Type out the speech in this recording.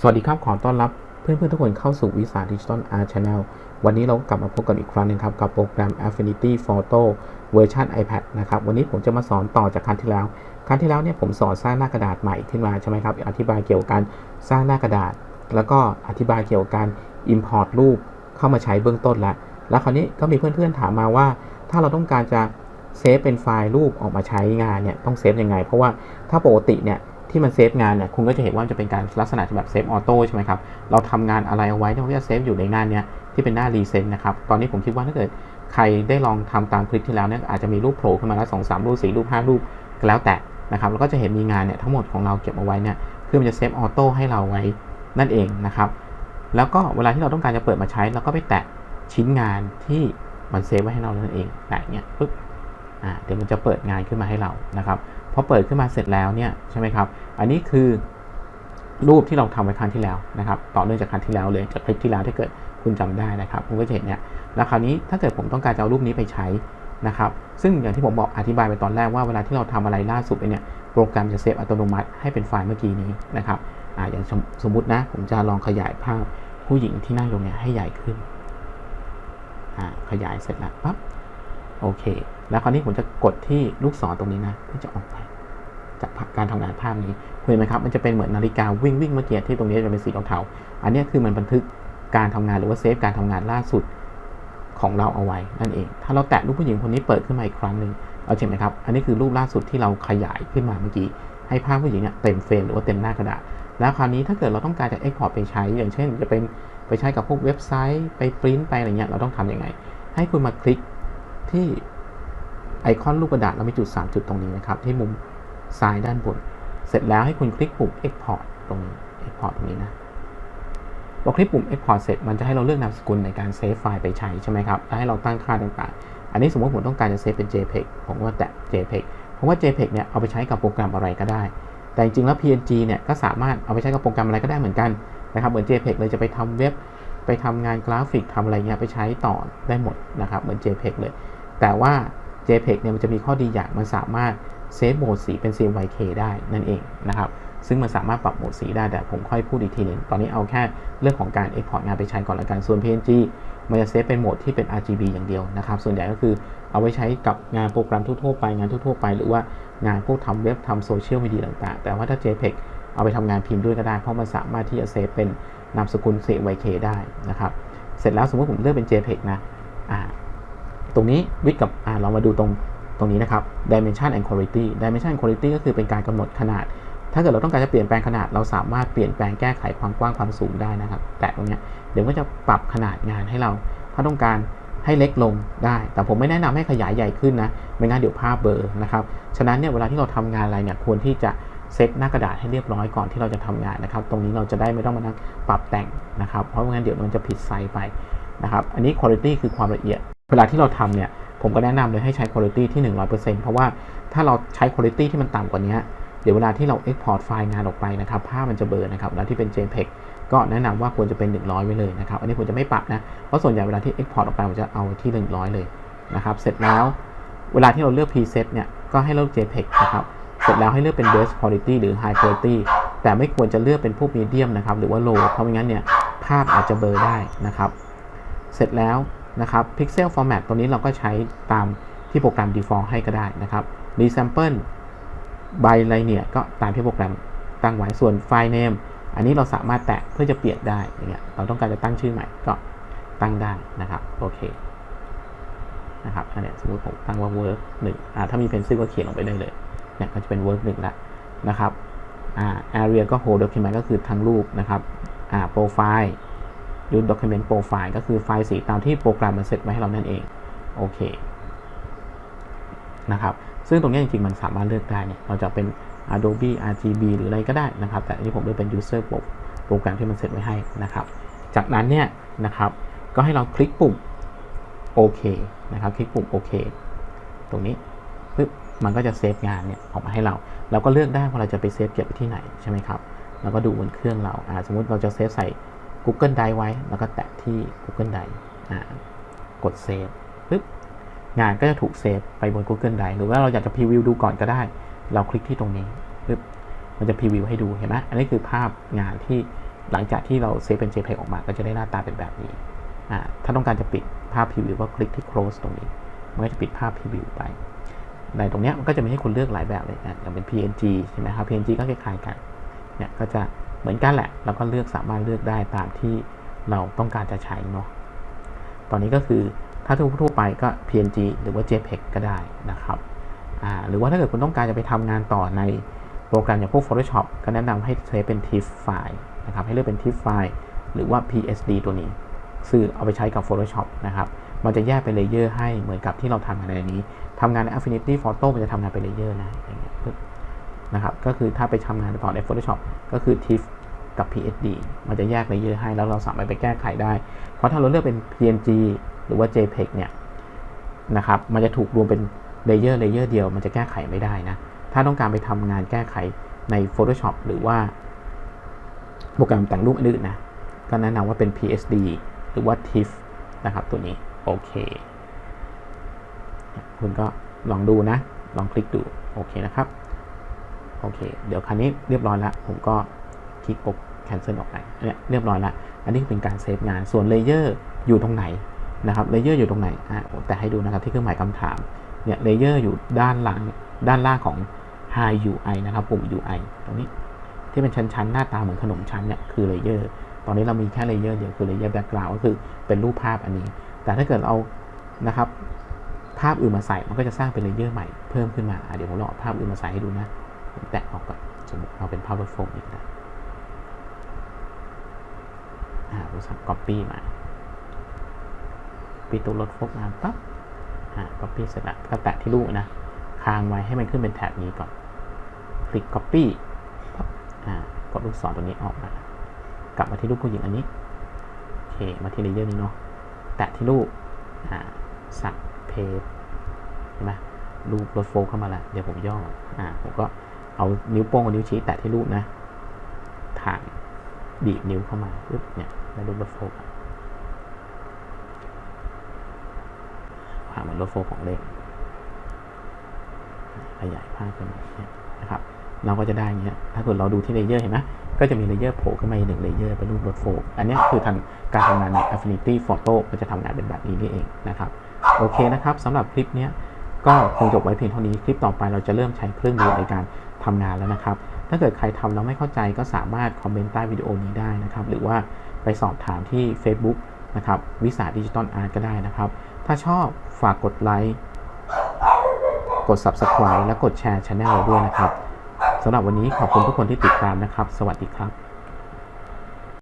สวัสดีครับ ขอต้อนรับเพื่อนๆทุกคนเข้าสู่วิสาดิจิตอลอาร์ช n นลวันนี้เรากลับมาพบกันอีกครั้งหนึงครับ กับโปรแกรม Affinity Photo เวอร์ชัน iPad นะครับ วันนี้ผมจะมาสอนต่อจากครั้งที่แล้ว ครั้งที่แล้วเนี่ยผมสอนสร้างหน้ากระดาษใหม่ขึ้นมาใช่ไหมครับ อธิบายเกี่ยวกับการสร้างหน้ากระดาษ แล้วก็อธิบายเกี่ยวกับการ Import รูปเข้ามาใช้เบื้องต้นล้วแล้วคราวนี้ก็มีเพื่อนๆถามมาว่า ถ้าเราต้องการจะเซฟเป็นไฟล์รูปออกมาใช้งานเนี่ยต้องเซฟยังไง เพราะว่าถ้าปกติเนี่ย ที่มันเซฟงานเนี่ยคุณก็จะเห็นว่าจะเป็นการลักษณะแบบเซฟออโต้ใช่ไหมครับเราทำงานอะไรเอาไว้เนี่ยมันจะเซฟอยู่ในหน้าเนี้ยที่เป็นหน้ารีเซนนะครับตอนนี้ผมคิดว่าถ้าเกิดใครได้ลองทำตามคลิปที่แล้วเนี่ยอาจจะมีรูปโผล่ขึ้นมาแล้วสองสามรูปสี่รูปห้ารูปก็แล้วแต่นะครับแล้วก็จะเห็นมีงานเนี่ยทั้งหมดของเราเก็บเอาไว้เนี่ยเพื่อมันจะเซฟออโต้ให้เราไว้นั่นเองนะครับแล้วก็เวลาที่เราต้องการจะเปิดมาใช้เราก็ไปแตะชิ้นงานที่มันเซฟไว้ให้เรานั่นเองแตะเนี่ยปุ๊บอ่าเดี๋ยวมันจะเปิดงานขึ้นมาให้เรานะครับ อเปิดขึ้นมาเสร็จแล้วเนี่ยใช่ไหมครับ อันนี้คือรูปที่เราทำไว้ครั้งที่แล้วนะครับ ต่อเนื่องจากครั้งที่แล้วเลยจากคลิปที่แล้วถ้าเกิดคุณจำได้นะครับคุณก็จะเห็นเนี่ยแล้วคราวนี้ถ้าเกิดผมต้องการจะเอารูปนี้ไปใช้นะครับ ซึ่งอย่างที่ผมบอกอธิบายไปตอนแรกว่าเวลาที่เราทำอะไรล่าสุดเนี่ยโปรแกรมจะเซฟอัตโนมัติให้เป็นไฟล์เมื่อกี้นี้นะครับอ่าอย่างสมสมมุตินะผมจะลองขยายภาพผู้หญิงที่นั่งตรงเนี้ยให้ใหญ่ขึ้นอ่าขยายเสร็จแล้วปั๊บโอเค แล้วคราวนี้ผมจะกดที่ลูกศรตรงนี้นะเพื่อจะออกไป จากการทำงานภาพนี้เห็นไหมครับมันจะเป็นเหมือนนาฬิกาวิ่งวิ่งเมื่อกี้ที่ตรงนี้จะเป็นสีเทาๆอันนี้คือมันบันทึกการทำงานหรือว่าเซฟการทำงานล่าสุดของเราเอาไว้นั่นเอง ถ้าเราแตะรูปผู้หญิงคนนี้เปิดขึ้นมาอีกครั้งหนึ่งเราเห็นไหมครับ อันนี้คือรูปล่าสุดที่เราขยายขึ้นมาเมื่อกี้ ให้ภาพผู้หญิงเนี่ยเต็มเฟรมหรือว่าเต็มหน้ากระดาษ แล้วคราวนี้ถ้าเกิดเราต้องการจะเอ็กพอร์ตไปใช้ อย่างเช่น จะเป็นไปใช้กับพวกเว็บไซต์ ไปปริ้นไปอะไรเงี้ย เราต้องทำยังไง ให้คุณมาคลิกที่ ไอคอนรูปกระดาษแล้วมีจุด 3 จุดตรงนี้นะครับ ที่มุมซ้ายด้านบน เสร็จแล้วให้คุณคลิกปุ่ม Export ตรงนี้ Export ตรงนี้นะพอคลิกปุ่ม Export เสร็จมันจะให้เราเลือกนามสกุลในการเซฟไฟล์ไปใช้ใช่ไหมครับแล้วให้เราตั้งค่าต่างๆ อันนี้สมมติผมต้องการจะเซฟเป็น JPEG ผมก็แตะ JPEG เพราะว่า JPEG เนี่ยเอาไปใช้กับโปรแกรมอะไรก็ได้ แต่จริงๆแล้ว PNG เนี่ยก็สามารถเอาไปใช้กับโปรแกรมอะไรก็ได้เหมือนกันนะครับ เหมือน JPEG เลยจะไปทำเว็บ ไปทำงานกราฟิกทำอะไรเงี้ยไปใช้ต่อได้หมดนะครับ เหมือน JPEG เลย แต่ว่า JPEG เนี่ยมันจะมีข้อดีอย่างมันสามารถเซฟโหมดสีเป็น CMYK ได้นั่นเองนะครับซึ่งมันสามารถปรับโหมดสีได้แต่ผมค่อยพูดอีกทีนึงตอนนี้เอาแค่เรื่องของการ Export งานไปใช้ก่อนละกันส่วน PNG มันจะเซฟเป็นโหมดที่เป็น RGB อย่างเดียวนะครับส่วนใหญ่ก็คือเอาไว้ใช้กับงานโปรแกรมทั่วๆไปงานทั่วๆไป หรือว่างานพวกทำเว็บทำโซเชียลมีเดียต่างๆ แต่ว่าถ้า JPEG เอาไปทำงานพิมพ์ด้วยก็ได้ เพราะมันสามารถที่จะเซฟเป็นนามสกุล CMYK ได้นะครับ เสร็จแล้วสมมติผมเลือกเป็น JPEG นะอ่า ตรงนี้วิดกับอ่าเรามาดูตรงตรงนี้นะครับ dimension and quality dimension and quality ก็คือเป็นการกำหนดขนาด ถ้าเกิดเราต้องการจะเปลี่ยนแปลงขนาด เราสามารถเปลี่ยนแปลงแก้ไขความกว้างความสูงได้นะครับ แต่ตรงนี้เดี๋ยวก็จะปรับขนาดงานให้เรา ถ้าต้องการให้เล็กลงได้ แต่ผมไม่แนะนำให้ขยายใหญ่ขึ้นนะ ไม่งั้นเดี๋ยวภาพเบลอนะครับ ฉะนั้นเนี่ยเวลาที่เราทำงานอะไรเนี่ยควรที่จะเซตหน้ากระดาษให้เรียบร้อยก่อนที่เราจะทำงานนะครับ ตรงนี้เราจะได้ไม่ต้องมานั่งปรับแต่งนะครับ เพราะไม่งั้นเดี๋ยวมันจะผิดไซส์ไปนะครับ อันนี้ quality คือความละเอียด เวลาที่เราทำเนี่ยผมก็แนะนำเลยให้ใช้ quality ที่ 100%เพราะว่าถ้าเราใช้ quality ที่มันต่ำกว่านี้เดี๋ยวเวลาที่เรา export ไฟล์งานออกไปนะครับภาพมันจะเบลอนะครับแล้วที่เป็น JPEG ก็แนะนำว่าควรจะเป็น 100 ไว้เลยนะครับ อันนี้ผมจะไม่ปรับนะ เพราะส่วนใหญ่เวลาที่ export ออกไปผมจะเอาที่ 100 เลยนะครับ เสร็จแล้วเวลาที่เราเลือก preset เนี่ยก็ให้เลือก JPEG นะครับ เสร็จแล้วให้เลือกเป็น best quality หรือ high quality แต่ไม่ควรจะเลือกเป็นพวก medium นะครับหรือว่า low เพราะไม่งั้นเนี่ยภาพอาจจะเบลอได้นะครับ เสร็จแล้ว นะครับ pixel format ตัวนี้เราก็ใช้ตามที่โปรแกรม default ให้ก็ได้นะครับ resample by linear ก็ตามที่โปรแกรมตั้งไว้ส่วน file name อันนี้เราสามารถแตะเพื่อจะเปลี่ยนได้อย่างเงี้ยเราต้องการจะตั้งชื่อใหม่ก็ตั้งได้นะครับ โอเคนะครับอันเนี้ยสมมติผมตั้งว่า work 1อ่าถ้ามี pencil ก็เขียนลงไปได้เลยเนี่ยก็จะเป็น work 1ล้วนะครับอ่า area ก็ whole document ก็คือทั้งรูปนะครับอ่า profile use document profile ก็คือไฟล์สีตามที่โปรแกรมมันเซตไว้ให้เรานั่นเอง โอเค นะครับ ซึ่งตรงนี้จริงๆ มันสามารถเลือกได้เนี่ย เราจะเป็น Adobe RGB หรืออะไรก็ได้นะครับ แต่อันนี้ผมเลือกเป็น user โปรแกรมที่มันเซตไว้ให้นะครับ จากนั้นเนี่ยนะครับ ก็ให้เราคลิกปุ่มโอเคนะครับ คลิกปุ่มโอเคตรงนี้ปึ๊บ มันก็จะเซฟงานเนี่ยออกมาให้เรา เราก็เลือกได้ว่าเราจะไปเซฟเก็บไว้ที่ไหนใช่ไหมครับ แล้วก็ดูบนเครื่องเราอ่าสมมุติเราจะเซฟใส่ Google Drive ไว้ แล้วก็แตะที่ Google Drive กดเซฟปึ๊บงานก็จะถูกเซฟไปบน Google Drive หรือว่าเราอยากจะพรีวิวดูก่อนก็ได้ เราคลิกที่ตรงนี้ปึ๊บมันจะพรีวิวให้ดูเห็นไหมอันนี้คือภาพงานที่หลังจากที่เราเซฟเป็น JPEG ออกมาก็จะได้หน้าตาเป็นแบบนี้อ่าถ้าต้องการจะปิดภาพ preview ก็คลิกที่ close ตรงนี้ มันก็จะปิดภาพ preview ไป ในตรงนี้มันก็จะมีให้คุณเลือกหลายแบบเลยอะอย่างเป็น PNG ใช่ไหมครับ PNG ก็คล้ายๆกัน เนี่ยก็จะ เหมือนกันแหละแล้วก็เลือกสามารถเลือกได้ตามที่เราต้องการจะใช้เนาะตอนนี้ก็คือถ้าทั่วๆไปก็ PNG หรือว่า JPEG ก็ได้นะครับหรือว่าถ้าเกิดคุณต้องการจะไปทำงานต่อในโปรแกรมอย่างพวก Photoshop ก็แนะนำให้ใช้เป็น TIFF ไฟล์นะครับให้เลือกเป็น TIFF ไฟล์หรือว่า PSD ตัวนี้ ซึ่งเอาไปใช้กับ Photoshop นะครับมันจะแยกเป็นเลเยอร์ให้เหมือนกับที่เราทำงานในนี้ทำงานใน Affinity Photo มันจะทำงานเป็นเลเยอร์นะอย่างเงี้ย นะครับ ก็คือถ้าไปทำงานต่อใน Photoshop ก็คือ TIFF กับ PSD มันจะแยกเลเยอร์ให้แล้วเราสามารถไปแก้ไขได้ เพราะถ้าเราเลือกเป็น PNG หรือว่า JPEG เนี่ยนะครับ มันจะถูกรวมเป็นเลเยอร์เลเยอร์เดียว มันจะแก้ไขไม่ได้นะ ถ้าต้องการไปทำงานแก้ไขใน Photoshop หรือว่าโปรแกรมแต่งรูปอื่นนะ ก็แนะนำว่าเป็น PSD หรือว่า TIFF นะครับ ตัวนี้ โอเค คุณก็ลองดูนะ ลองคลิกดู โอเคนะครับ โอเค เดี๋ยวครั้นี้เรียบร้อยแล้ว ผมก็คลิกกด cancel ออกไปเนี่ยเรียบร้อยแล้ว อันนี้เป็นการเซฟงาน ส่วนเลเยอร์อยู่ตรงไหนนะครับ เลเยอร์อยู่ตรงไหน อะผมแต่ให้ดูนะครับที่เครื่องหมายคำถาม เนี่ยเลเยอร์อยู่ด้านหลัง ด้านล่างของ High UI นะครับ ปุ่ม UI ตรงนี้ที่เป็นชั้นๆ หน้าตาเหมือนขนมชั้นเนี่ยคือเลเยอร์ ตอนนี้เรามีแค่เลเยอร์เดียวคือเลเยอร์แบ็กกราวก็คือเป็นรูปภาพอันนี้ แต่ถ้าเกิดเอา นะครับ ภาพอื่นมาใส่ มันก็จะสร้างเป็นเลเยอร์ใหม่เพิ่มขึ้นมา เดี๋ยวผมลองเอาภาพอื่นมาใส่ให้ดูนะ แตะออกก่อนสมมติเอาเป็นภาพรถโฟมอีกนะอ่าผมสั่ง copy มาปีตัวรถโฟมมาปั๊บอ่า copy เสร็จแล้วก็แตะที่รูปนะค้างไว้ให้มันขึ้นเป็นแถบนี้ก่อน คลิก copy ปั๊บอ่ากดลูกศรตัวนี้ออกมากลับมาที่รูปผู้หญิงอันนี้โอเคมาที่เลเยอร์นี้เนาะแตะที่รูปอ่าสักเพจเห็นไหมรูปรถโฟล์เข้ามาแล้วเดี๋ยวผมย่ออ่าผมก็ เอานิ้วโป้งกับนิ้วชี้แตะที่รูปนะ ถ่ายบีบนิ้วเข้ามาปึ๊บเนี่ยได้รูรถโฟล์ผ่าเหมือนรถโฟล์ของเล่นขยายภาพขึ้นมาเนี่ยนะครับ เราก็จะได้เงี้ย ถ้าเกิดเราดูที่เลเยอร์เห็นไหมก็จะมีเลเยอร์โผล่ขึ้นมาอีกหนึ่งเลเยอร์เป็นรูปรถโฟล์อันนี้คือทำการทำงานใน Affinity Photo มันจะทำงานเป็นแบบนี้นี่เองนะครับ โอเคนะครับสำหรับคลิปนี้ก็คงจบไว้เพียงเท่านี้ คลิปต่อไปเราจะเริ่มใช้เครื่องมือในการ ทำงานแล้วนะครับ ถ้าเกิดใครทำแล้วไม่เข้าใจก็สามารถคอมเมนต์ใต้วิดีโอนี้ได้นะครับ หรือว่าไปสอบถามที่ Facebook นะครับวิสาดิจิตอลอาร์ตก็ได้นะครับ ถ้าชอบฝากกดไลค์กด Subscribe และกดแชร์ช anel เราด้วยนะครับสำหรับวันนี้ขอบคุณทุกคนที่ติดตามนะครับ สวัสดีครับ